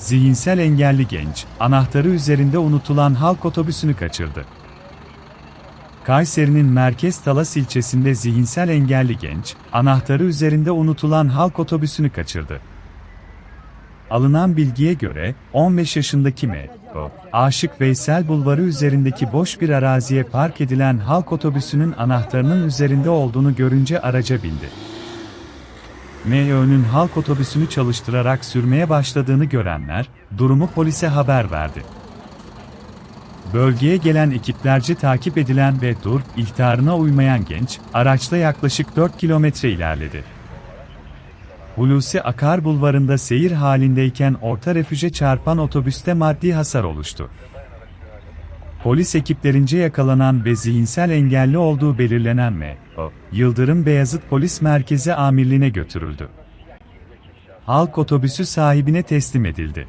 Zihinsel engelli genç, anahtarı üzerinde unutulan halk otobüsünü kaçırdı. Kayseri'nin Merkez Talas ilçesinde zihinsel engelli genç, anahtarı üzerinde unutulan halk otobüsünü kaçırdı. Alınan bilgiye göre, 15 yaşındaki M.O. Aşık Veysel Bulvarı üzerindeki boş bir araziye park edilen halk otobüsünün anahtarının üzerinde olduğunu görünce araca bindi. MÖ'nün halk otobüsünü çalıştırarak sürmeye başladığını görenler, durumu polise haber verdi. Bölgeye gelen ekiplerce takip edilen ve dur ihtarına uymayan genç, araçla yaklaşık 4 kilometre ilerledi. Hulusi Akar Bulvarı'nda seyir halindeyken orta refüje çarpan otobüste maddi hasar oluştu. Polis ekiplerince yakalanan ve zihinsel engelli olduğu belirlenen M.O. Yıldırım Beyazıt Polis Merkezi Amirliğine götürüldü. Halk otobüsü sahibine teslim edildi.